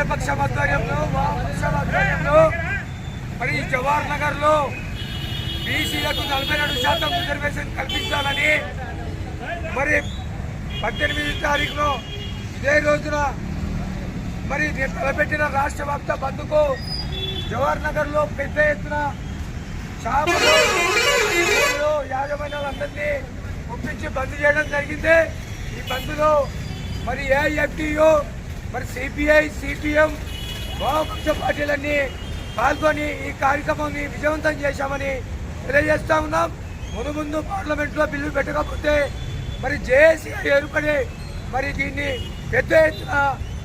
వరకు ఆధ్వర్యంలో మా నిరోధం ఆధ్వర్యంలో ఆధ్వర్యంలో మరి జవహర్ నగర్లో బీసీలకు నలభై రెండు శాతం రిజర్వేషన్ కల్పించాలని మరి పద్దెనిమిది తారీఖులో ఇదే రోజున మరి నేను తలపెట్టిన రాష్ట్ర వ్యాప్త బంద్కు జవహర్ నగర్లో పెద్ద ఎత్తున షాపులు టీవీలు, యాజమాన్యాలందరినీ ఒప్పించి బంద్ చేయడం జరిగింది. ఈ బంద్లో మరి ఏఐఎఫ్టియు మరి సిపిఐ సిపిఎం వామపక్ష పార్టీలన్నీ పాల్గొని ఈ కార్యక్రమాన్ని విజయవంతం చేశామని తెలియజేస్తా ఉన్నాం. ముందు ముందు పార్లమెంట్లో బిల్లు పెట్టకపోతే మరి జేఏసీ ఏర్పడి మరి దీన్ని పెద్ద ఎత్తున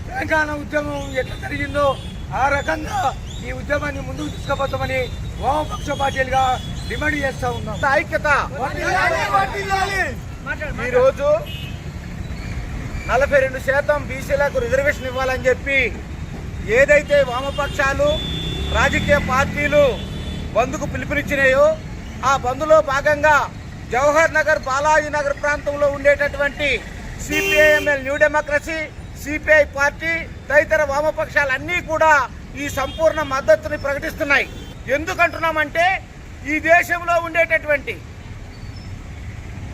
తెలంగాణ ఉద్యమం ఎట్లా జరిగిందో ఆ రకంగా ఈ ఉద్యమాన్ని ముందుకు తీసుకుపోతామని వామపక్ష పార్టీలుగా డిమాండ్ చేస్తా ఉన్నాం. ఐక్యత. ఈరోజు నలభై రెండు శాతం బీసీలకు రిజర్వేషన్ ఇవ్వాలని చెప్పి ఏదైతే వామపక్షాలు రాజకీయ పార్టీలు బంధుకు పిలుపునిచ్చినాయో ఆ బంధులో భాగంగా జవహర్ నగర్ బాలాజీ నగర్ ప్రాంతంలో ఉండేటటువంటి CPI ML new democracy CPI party తదితర వామపక్షాలన్నీ కూడా ఈ సంపూర్ణ మద్దతుని ప్రకటిస్తున్నాయి. ఎందుకంటున్నామంటే ఈ దేశంలో ఉండేటటువంటి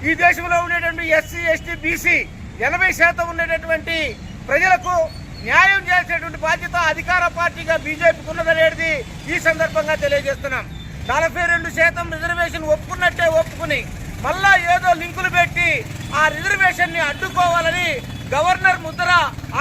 ఈ దేశంలో ఉండేటువంటి ఎస్సీ ఎస్టీ బీసీ ఎనభై శాతం ఉండేటటువంటి ప్రజలకు న్యాయం చేసేటువంటి బాధ్యత అధికార పార్టీగా బీజేపీకి ఉన్నదనేది ఈ సందర్భంగా తెలియజేస్తున్నాం. నలభై రెండు శాతం రిజర్వేషన్ ఒప్పుకున్నట్టే ఒప్పుకుని మళ్ళా ఏదో లింకులు పెట్టి ఆ రిజర్వేషన్ని అడ్డుకోవాలని గవర్నర్ ముద్ర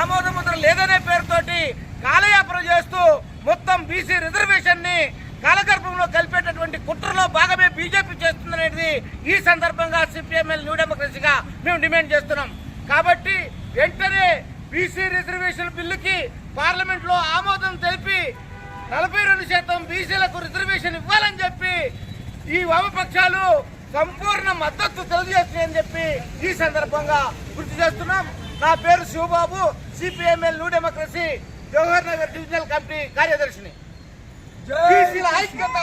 ఆమోద ముద్ర లేదనే పేరుతోటి కాలయాపన చేస్తూ మొత్తం బీసీ రిజర్వేషన్ని కాలగర్భంలో కలిపేటటువంటి కుట్రలో భాగమే బీజేపీ చేస్తుందనేది ఈ సందర్భంగా సిపిఎంఎల్ న్యూ డెమోక్రసీగా మేము డిమాండ్ చేస్తున్నాం. కాబట్టి వెంటనే బీసీ రిజర్వేషన్ బిల్లుకి పార్లమెంట్లో ఆమోదం తెలిపి నలభై రెండు శాతం బీసీలకు రిజర్వేషన్ ఇవ్వాలని చెప్పి ఈ వామపక్షాలు సంపూర్ణ మద్దతు తెలియజేస్తున్నాయని చెప్పి ఈ సందర్భంగా గుర్తు చేస్తున్నాం. నా పేరు Sivababu CPML new democracy Jawahar Nagar divisional committee కార్యదర్శిని. బీసీల ఐక్యత.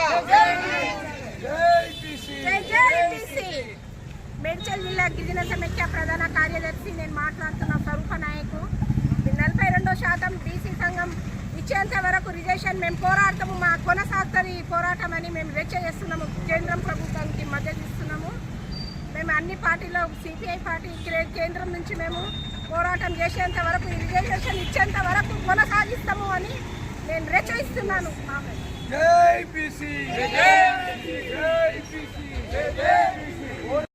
చేసి నేను మాట్లాడుతున్న స్వరూప నాయకు నలభై రెండో శాతం బీసీ సంఘం ఇచ్చేంత వరకు రిజర్వేషన్ మేము పోరాడతాము మా కొనసాగుతుంది ఈ పోరాటం అని మేము రెచ్చ చేస్తున్నాము. కేంద్రం ప్రభుత్వానికి మద్దతు ఇస్తున్నాము. మేము అన్ని పార్టీలో సిపిఐ పార్టీ కేంద్రం నుంచి మేము పోరాటం చేసేంత వరకు రిజర్వేషన్ ఇచ్చేంత వరకు కొనసాగిస్తాము అని నేను రెచ్చయిస్తున్నాను జై బీసీ జై బీసీ జై బీసీ జై బీసీ